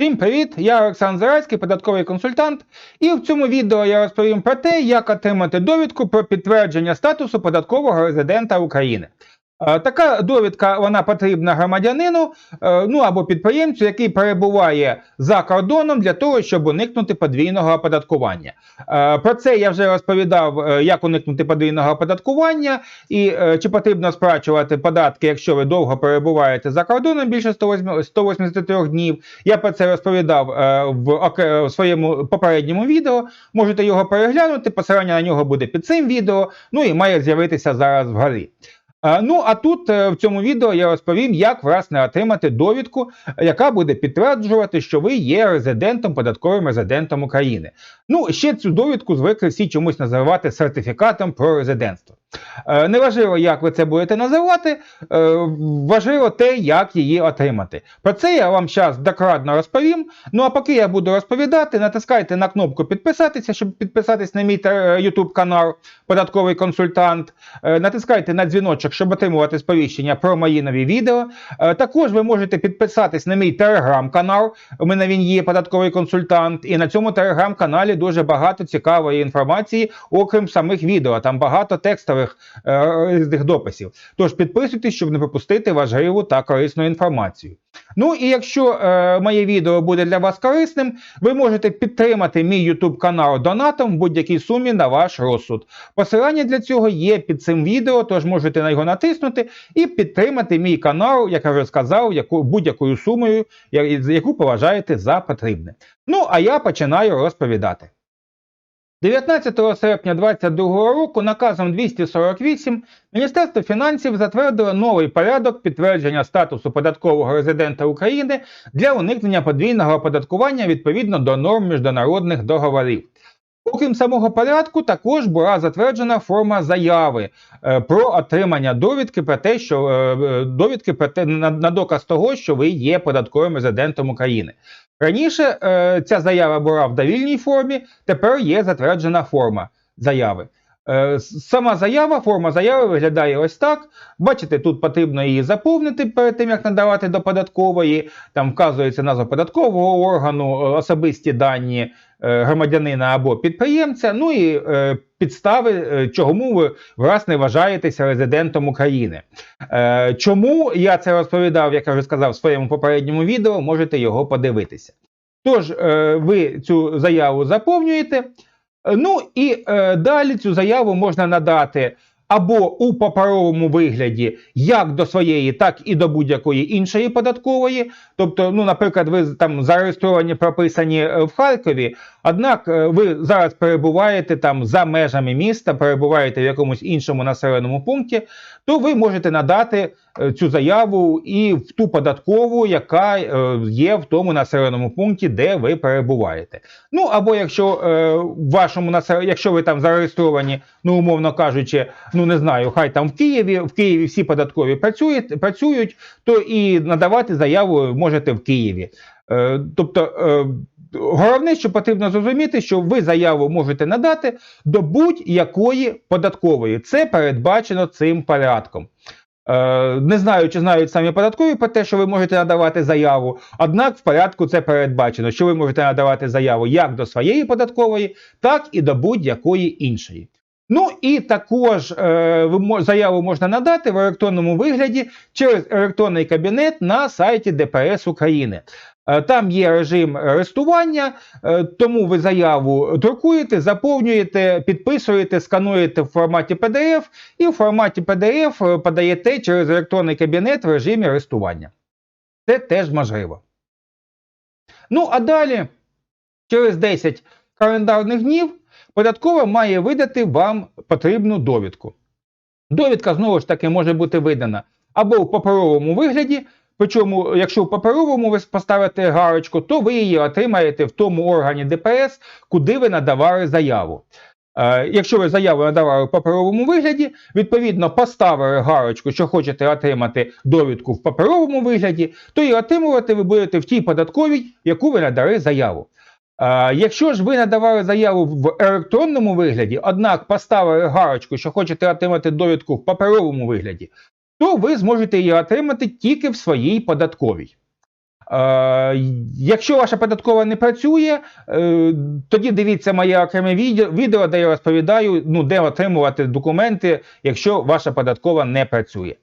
Всім привіт! Я Олександр Зарайський, податковий консультант, і в цьому відео я розповім про те, як отримати довідку про підтвердження статусу податкового резидента України. Е, Така довідка вона потрібна громадянину е, ну або підприємцю, який перебуває за кордоном для того, щоб уникнути подвійного оподаткування. Е, Про це я вже розповідав, як уникнути подвійного оподаткування і чи потрібно сплачувати податки, якщо ви довго перебуваєте за кордоном більше 183 днів. Я про це розповідав в своєму попередньому відео. Можете його переглянути. Посилання на нього буде під цим відео. Ну і має з'явитися зараз вгорі. Е, Ну а тут е, в цьому відео я розповім, як власне отримати довідку, яка буде підтверджувати, що ви є резидентом, податковим резидентом України. Ну ще цю довідку звикли всі чомусь називати сертифікатом про резидентство. Е, Неважливо, як ви це будете називати, е, важливо те, як її отримати. Про це я вам зараз докладно розповім. Ну а поки я буду розповідати, натискайте на кнопку підписатися, щоб підписатись на мій е, YouTube канал Податковий консультант. Натискайте на дзвіночок, щоб отримувати сповіщення про мої нові відео. Також ви можете підписатись на мій телеграм-канал. У мене він є податковий консультант, і на цьому телеграм-каналі дуже багато цікавої інформації, окрім самих відео. Там багато текстових е, різних дописів. Тож підписуйтесь, щоб не пропустити важливу та корисну інформацію. Ну і якщо е, моє відео буде для вас корисним, ви можете підтримати мій YouTube канал донатом в будь-якій сумі на ваш розсуд. Посилання для цього є під цим відео, тож можете на його натиснути і підтримати мій канал, як я вже сказав, яку, будь-якою сумою, яку поважаєте за потрібне. Ну а я починаю розповідати. 19 серпня 2022 року наказом 248 Міністерство фінансів затвердило новий порядок підтвердження статусу податкового резидента України для уникнення подвійного оподаткування відповідно до норм міжнародних договорів. Окрім самого порядку, також була затверджена форма заяви е, про отримання довідки про те, що е, е, довідки про те на, на доказ того, що ви є податковим резидентом України. Раніше ця заява була в довільній формі, тепер є затверджена форма заяви. Е, Сама заява, форма заяви виглядає ось так. Бачите, тут потрібно її заповнити перед тим, як надавати до податкової. Там вказується назва податкового органу, е, особисті дані е, громадянина або підприємця, ну і підстави, чому ви власне вважаєтеся резидентом України. Чому я це розповідав, як я вже сказав в своєму попередньому відео, можете його подивитися. Тож, ви цю заяву заповнюєте. Е, Ну і е, далі цю заяву можна надати або у паперовому вигляді як до своєї, так і до будь-якої іншої податкової. Тобто, ну, наприклад, ви там зареєстровані, прописані е, в Харкові, однак е, ви зараз перебуваєте там за межами міста, перебуваєте в якомусь іншому населеному пункті, то ви можете надати цю заяву і в ту податкову, яка е, є в тому населеному пункті, де ви перебуваєте. Ну або якщо е, в вашому якщо ви там зареєстровані, ну умовно кажучи, ну не знаю, хай там в Києві, в Києві всі податкові працюють, працюють, то і надавати заяву можете в Києві. Е, тобто. Е, Головне, що потрібно зрозуміти, що ви заяву можете надати до будь-якої податкової. Це передбачено цим порядком. Е, не знаю, чи знають самі податкові про те, що ви можете надавати заяву, однак в порядку це передбачено, що ви можете надавати заяву як до своєї податкової, так і до будь-якої іншої. Ну і також е, заяву можна надати в електронному вигляді через електронний кабінет на сайті ДПС України. Е, Там є режим арестування, е, тому ви заяву друкуєте, заповнюєте, підписуєте, скануєте в форматі PDF і в форматі PDF е, подаєте через електронний кабінет в режимі арестування. Це теж можливо. Ну, а далі, через 10 календарних днів, податкова має видати вам потрібну довідку. Довідка знову ж таки може бути видана або в паперовому вигляді, причому, якщо в паперовому ви поставите галочку, то ви її отримаєте в тому органі ДПС, куди ви надавали заяву. Е, Якщо ви заяву надавали в паперовому вигляді, відповідно поставили галочку, що хочете отримати довідку в паперовому вигляді, то і отримувати ви будете в тій податковій, яку ви надали заяву. Е, Якщо ж ви надавали заяву в електронному вигляді, однак поставили галочку, що хочете отримати довідку в паперовому вигляді, то ви зможете її отримати тільки в своїй податковій. Е, Якщо ваша податкова не працює, е, тоді дивіться моє окреме відео, де я розповідаю, ну, де отримувати документи, якщо ваша податкова не працює.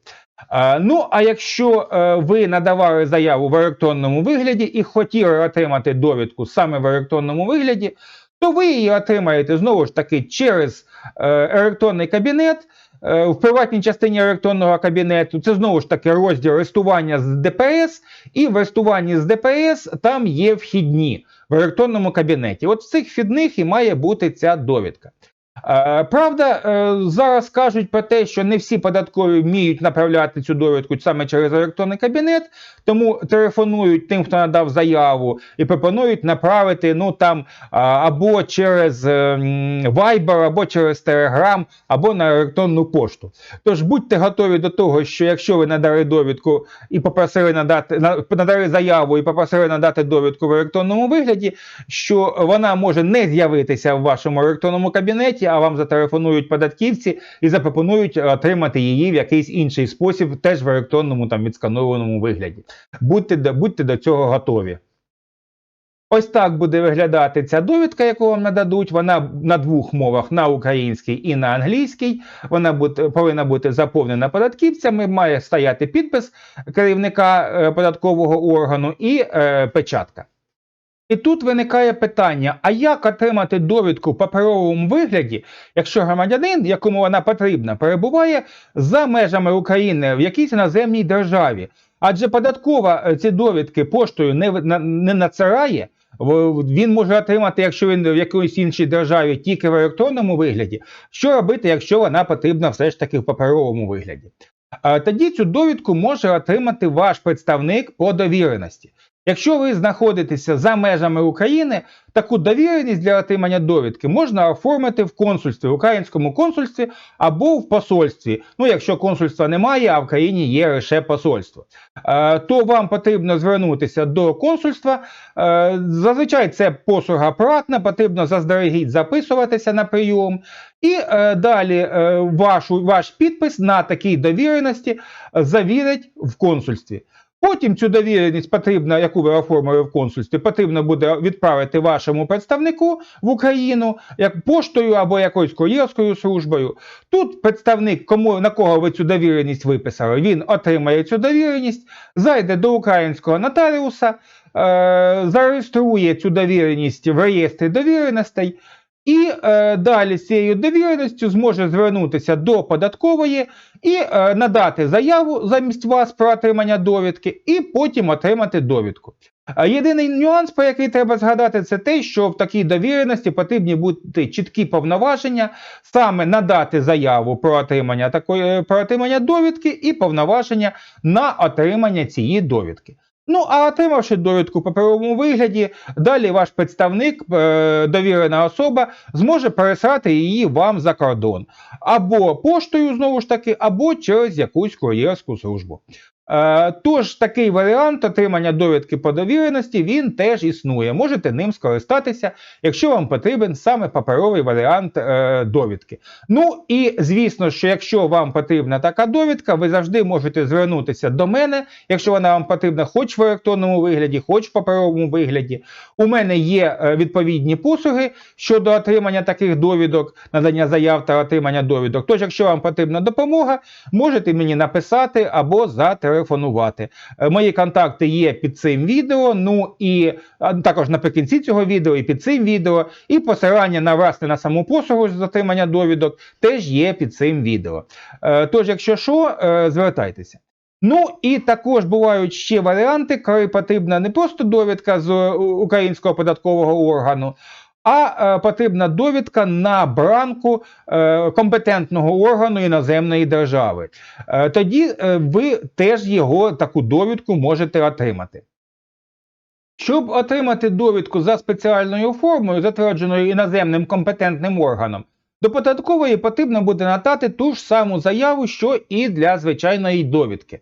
Е, Ну, а якщо е, ви надавали заяву в електронному вигляді і хотіли отримати довідку саме в електронному вигляді, то ви її отримаєте знову ж таки через е, електронний кабінет. Е, В приватній частині електронного кабінету це знову ж таки розділ листування з ДПС, і в листуванні з ДПС там є вхідні в електронному кабінеті. От в цих вхідних і має бути ця довідка. Е, Правда, е, зараз кажуть про те, що не всі податкові вміють направляти цю довідку саме через електронний кабінет, тому телефонують тим, хто надав заяву, і пропонують направити ну там або через е, Viber, або через Telegram, або на електронну пошту. Тож будьте готові до того, що якщо ви надали довідку і попросили надати надали заяву і попросили надати довідку в електронному вигляді, що вона може не з'явитися в вашому електронному кабінеті, а вам зателефонують податківці і запропонують отримати її в якийсь інший спосіб, теж в електронному там відсканованому вигляді. Будьте, будьте до цього готові. Ось так буде виглядати ця довідка, яку вам нададуть. Вона на двох мовах на українській і на англійській. Вона буде, повинна бути заповнена податківцями, має стояти підпис керівника е, податкового органу і е, печатка. І тут виникає питання: а як отримати довідку в паперовому вигляді, якщо громадянин, якому вона потрібна, перебуває за межами України в якійсь іноземній державі? Адже податкова е, ці довідки поштою не, не надсирає. Він може отримати, якщо він в якоїсь іншій державі, тільки в електронному вигляді. Що робити, якщо вона потрібна все ж таки в паперовому вигляді? Тоді цю довідку може отримати ваш представник по довіреності. Якщо ви знаходитеся за межами України, таку довіреність для отримання довідки можна оформити в консульстві, в українському консульстві або в посольстві. Ну, якщо консульства немає, а в країні є лише посольство, Е, то вам потрібно звернутися до консульства. Е, Зазвичай це послуга платна, потрібно заздалегідь записуватися на прийом. І е, далі е, вашу, ваш підпис на такій довіреності завірять в консульстві. Потім цю довіреність потрібно, яку ви оформили в консульстві, потрібно буде відправити вашому представнику в Україну як поштою або якоюсь кур'єрською службою. Тут представник, кому на кого ви цю довіреність виписали, він отримає цю довіреність, зайде до українського нотаріуса, е, зареєструє цю довіреність в реєстрі довіреностей. І е, далі з цією довіреністю зможе звернутися до податкової і е, надати заяву замість вас про отримання довідки, і потім отримати довідку. Єдиний нюанс, про який треба згадати, це те, що в такій довіреності потрібні бути чіткі повноваження, саме надати заяву про отримання такої про отримання довідки і повноваження на отримання цієї довідки. Ну, а отримавши довідку в паперовому вигляді, далі ваш представник, е, довірена особа, зможе пересрати її вам за кордон. Або поштою, знову ж таки, або через якусь кур'єрську службу. Е, Тож такий варіант отримання довідки по довіреності він теж існує. Можете ним скористатися, якщо вам потрібен саме паперовий варіант е, довідки. Ну і звісно, що якщо вам потрібна така довідка, ви завжди можете звернутися до мене, якщо вона вам потрібна, хоч в електронному вигляді, хоч в паперовому вигляді. У мене є е, відповідні послуги щодо отримання таких довідок, надання заяв та отримання довідок. Тож, якщо вам потрібна допомога, можете мені написати або зателефонувати. Е, Мої контакти є під цим відео. Ну і також наприкінці цього відео, і під цим відео, і посилання на власне на саму послугу з отримання довідок теж є під цим відео. Е, Тож, якщо що, е, звертайтеся. Ну і також бувають ще варіанти, коли потрібна не просто довідка з українського податкового органу, а е, потрібна довідка на бранку е, компетентного органу іноземної держави. Е, тоді ви теж його таку довідку можете отримати. Щоб отримати довідку за спеціальною формою, затвердженою іноземним компетентним органом, до податкової потрібно буде надати ту ж саму заяву, що і для звичайної довідки.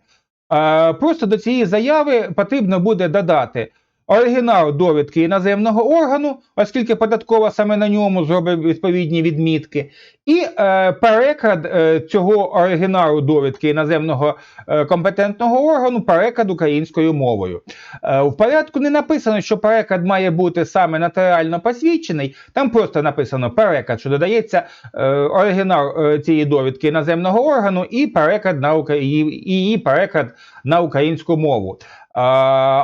Просто до цієї заяви потрібно буде додати оригінал довідки іноземного органу, оскільки податкова саме на ньому зробить відповідні відмітки, і е, переклад е, цього оригіналу довідки іноземного е, компетентного органу, переклад українською мовою. Е, в порядку не написано, що переклад має бути саме нотаріально посвідчений. Там просто написано переклад, що додається е, оригінал е, цієї довідки іноземного органу і переклад на її переклад на українську мову.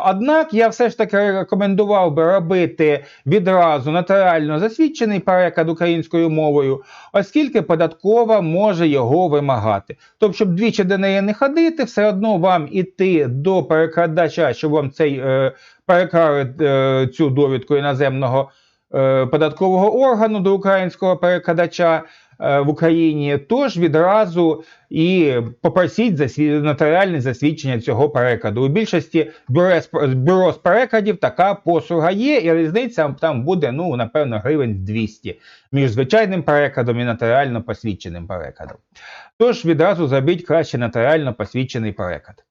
Однак я все ж таки рекомендував би робити відразу нотаріально засвідчений переклад українською мовою, оскільки податкова може його вимагати. Тобто, щоб двічі до неї не ходити, все одно вам іти до перекладача, щоб вам цей е, переклали е, цю довідку іноземного е, податкового органу до українського перекладача в Україні. Тож відразу і попросіть засві... нотаріальне засвідчення цього перекладу. У більшості бюро з, бюро з перекладів така послуга є, і різниця там буде, ну, напевно, гривень в 200 між звичайним перекладом і нотаріально посвідченим перекладом. Тож відразу зробіть краще нотаріально посвідчений переклад.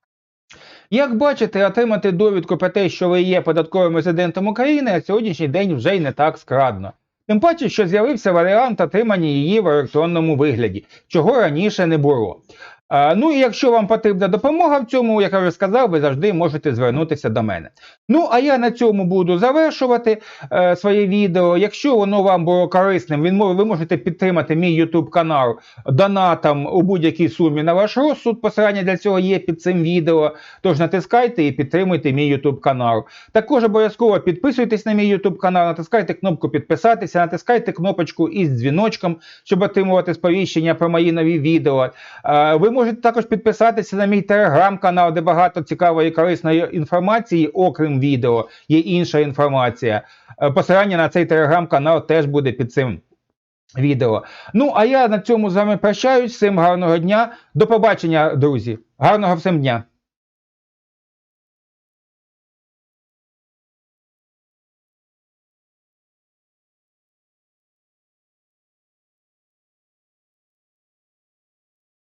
Як бачите, отримати довідку про те, що ви є податковим резидентом України, на сьогоднішній день вже й не так складно. Тим паче, що з'явився варіант отримання її в електронному вигляді, чого раніше не було. Ну і якщо вам потрібна допомога в цьому, як я вже сказав, ви завжди можете звернутися до мене. Ну, а я на цьому буду завершувати е, своє відео. Якщо воно вам було корисним, він, ви можете підтримати мій YouTube канал донатом у будь-якій сумі на ваш розсуд. Посилання для цього є під цим відео. Тож натискайте і підтримуйте мій YouTube канал. Також обов'язково підписуйтесь на мій YouTube канал, натискайте кнопку підписатися, натискайте кнопочку із дзвіночком, щоб отримувати сповіщення про мої нові відео. Е, Ви можете також підписатися на мій телеграм-канал, де багато цікавої і корисної інформації, окрім відео, є інша інформація. Е, Посилання на цей телеграм-канал теж буде під цим відео. Ну, а я на цьому з вами прощаюсь. Всім гарного дня. До побачення, друзі. Гарного всім дня!